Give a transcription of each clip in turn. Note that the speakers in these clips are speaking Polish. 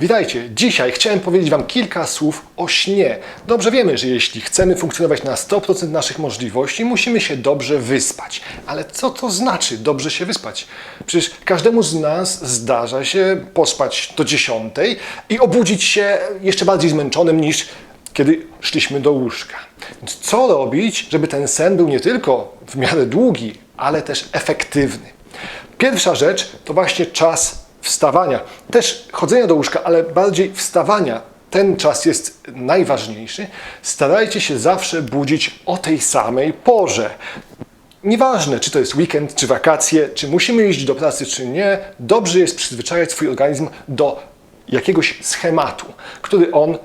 Witajcie! Dzisiaj chciałem powiedzieć Wam kilka słów o śnie. Dobrze wiemy, że jeśli chcemy funkcjonować na 100% naszych możliwości, musimy się dobrze wyspać. Ale co to znaczy dobrze się wyspać? Przecież każdemu z nas zdarza się pospać do 10 i obudzić się jeszcze bardziej zmęczonym niż kiedy szliśmy do łóżka. Więc co robić, żeby ten sen był nie tylko w miarę długi, ale też efektywny? Pierwsza rzecz to właśnie czas wstawania. Też chodzenia do łóżka, ale bardziej wstawania. Ten czas jest najważniejszy. Starajcie się zawsze budzić o tej samej porze. Nieważne, czy to jest weekend, czy wakacje, czy musimy iść do pracy, czy nie, dobrze jest przyzwyczajać swój organizm do jakiegoś schematu, który on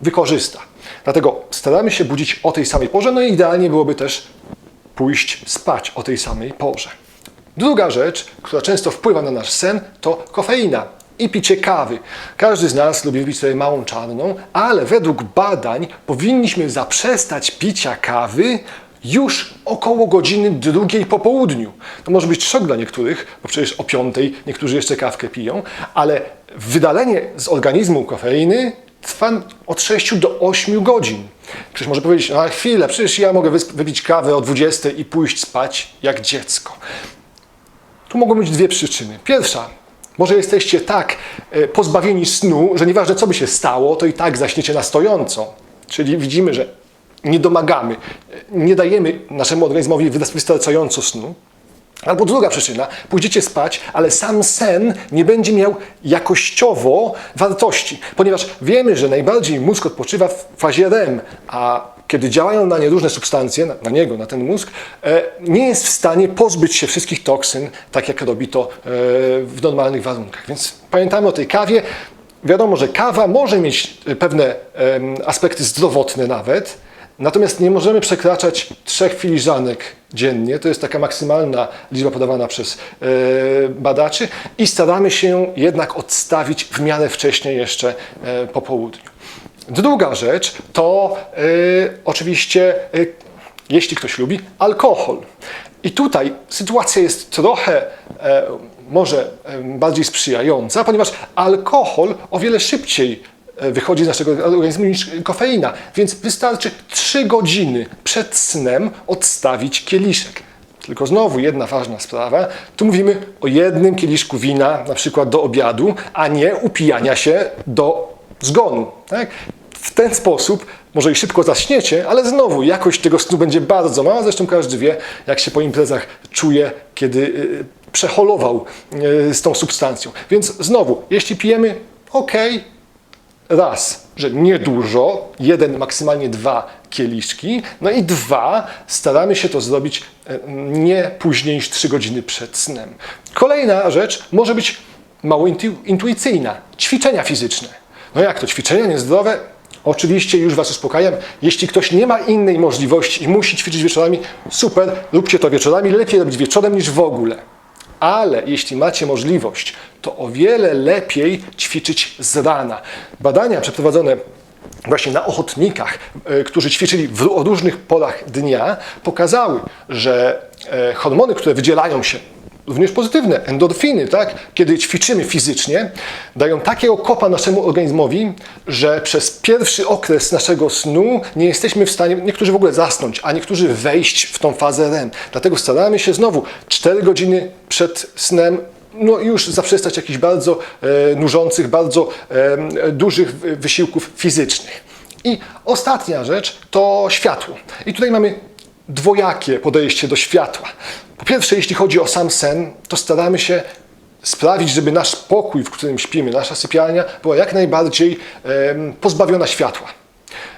wykorzysta. Dlatego staramy się budzić o tej samej porze, no i idealnie byłoby też pójść spać o tej samej porze. Druga rzecz, która często wpływa na nasz sen, to kofeina i picie kawy. Każdy z nas lubi wypić sobie małą czarną, ale według badań powinniśmy zaprzestać picia kawy już około godziny drugiej po południu. To może być szok dla niektórych, bo przecież o piątej niektórzy jeszcze kawkę piją, ale wydalenie z organizmu kofeiny trwa od 6 do 8 godzin. Ktoś może powiedzieć, no ale chwilę, przecież ja mogę wypić kawę o 20 i pójść spać jak dziecko. Tu mogą być dwie przyczyny. Pierwsza, może jesteście tak e, pozbawieni snu, że nieważne co by się stało, to i tak zaśniecie na stojąco. Czyli widzimy, że nie domagamy, e, nie dajemy naszemu organizmowi wystarczająco snu. Albo druga przyczyna, pójdziecie spać, ale sam sen nie będzie miał jakościowo wartości, ponieważ wiemy, że najbardziej mózg odpoczywa w fazie REM, a kiedy działają na nie różne substancje, na, niego, na ten mózg, e, nie jest w stanie pozbyć się wszystkich toksyn, tak jak robi to e, w normalnych warunkach. Więc pamiętamy o tej kawie. Wiadomo, że kawa może mieć e, pewne aspekty zdrowotne nawet, Natomiast nie możemy przekraczać trzech filiżanek dziennie. To jest taka maksymalna liczba podawana przez e, badaczy i staramy się jednak odstawić w miarę wcześniej jeszcze e, po południu. Druga rzecz to e, oczywiście, jeśli ktoś lubi, alkohol. I tutaj sytuacja jest trochę może bardziej sprzyjająca, ponieważ alkohol o wiele szybciej wychodzi z naszego organizmu niż kofeina, więc wystarczy 3 godziny przed snem odstawić kieliszek. Tylko znowu jedna ważna sprawa. Tu mówimy o jednym kieliszku wina, na przykład do obiadu, a nie upijania się do zgonu. Tak? W ten sposób może i szybko zaśniecie, ale znowu jakość tego snu będzie bardzo mała. Zresztą każdy wie, jak się po imprezach czuje, kiedy y, przeholował y, z tą substancją. Więc znowu, jeśli pijemy, ok, raz, że niedużo, jeden, maksymalnie dwa kieliszki, no i dwa, staramy się to zrobić e, nie później niż 3 godziny przed snem. Kolejna rzecz może być mało intu- intuicyjna, ćwiczenia fizyczne. No jak to, ćwiczenia niezdrowe? Oczywiście już Was uspokajam, jeśli ktoś nie ma innej możliwości i musi ćwiczyć wieczorami, super, róbcie to wieczorami, lepiej robić wieczorem niż w ogóle. Ale jeśli macie możliwość, to o wiele lepiej ćwiczyć z rana. Badania przeprowadzone właśnie na ochotnikach, e, którzy ćwiczyli w różnych porach dnia, pokazały, że e, hormony, które wydzielają się, również pozytywne, endorfiny, tak? kiedy ćwiczymy fizycznie, dają takiego kopa naszemu organizmowi, że przez pierwszy okres naszego snu nie jesteśmy w stanie, niektórzy w ogóle zasnąć, a niektórzy wejść w tą fazę REM. Dlatego staramy się znowu 4 godziny przed snem no już zaprzestać jakichś bardzo e, nużących, bardzo e, dużych wy- wysiłków fizycznych. I ostatnia rzecz to światło. I tutaj mamy dwojakie podejście do światła. Po pierwsze, jeśli chodzi o sam sen, to staramy się sprawić, żeby nasz pokój, w którym śpimy, nasza sypialnia była jak najbardziej pozbawiona światła.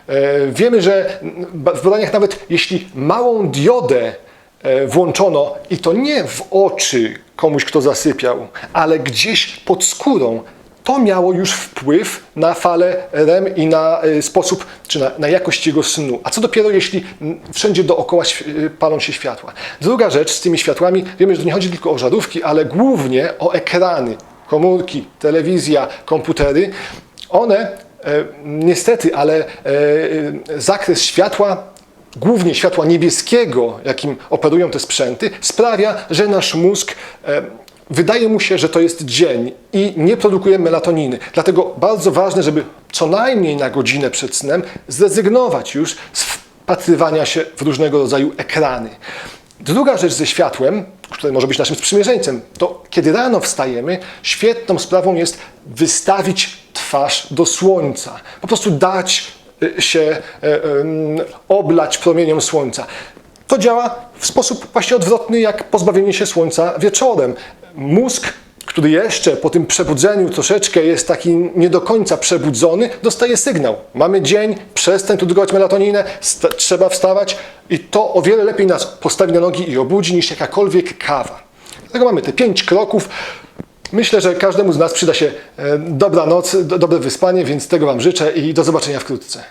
E, Wiemy, że w badaniach nawet jeśli małą diodę e, włączono i to nie w oczy komuś, kto zasypiał, ale gdzieś pod skórą, to miało już wpływ na falę REM i na e, sposób, czy na, na jakość jego snu. A co dopiero, jeśli wszędzie dookoła e, palą się światła. Druga rzecz z tymi światłami, wiemy, że to nie chodzi tylko o żarówki, ale głównie o ekrany, komórki, telewizja, komputery. One e, niestety, ale zakres światła, głównie światła niebieskiego, jakim operują te sprzęty, sprawia, że nasz mózg wydaje mu się, że to jest dzień i nie produkuje melatoniny. Dlatego bardzo ważne, żeby co najmniej na godzinę przed snem zrezygnować już z wpatrywania się w różnego rodzaju ekrany. Druga rzecz ze światłem, które może być naszym sprzymierzeńcem, to kiedy rano wstajemy, świetną sprawą jest wystawić twarz do słońca. Po prostu dać y, się em, oblać promieniom słońca. To działa w sposób właśnie odwrotny jak pozbawienie się słońca wieczorem. Mózg, który jeszcze po tym przebudzeniu troszeczkę jest taki nie do końca przebudzony, dostaje sygnał. Mamy dzień, przestań produkować melatoninę, sta- trzeba wstawać i to o wiele lepiej nas postawi na nogi i obudzi niż jakakolwiek kawa. Dlatego mamy te pięć kroków. Myślę, że każdemu z nas przyda się e, dobra noc, do, dobre wyspanie, więc tego Wam życzę i do zobaczenia wkrótce.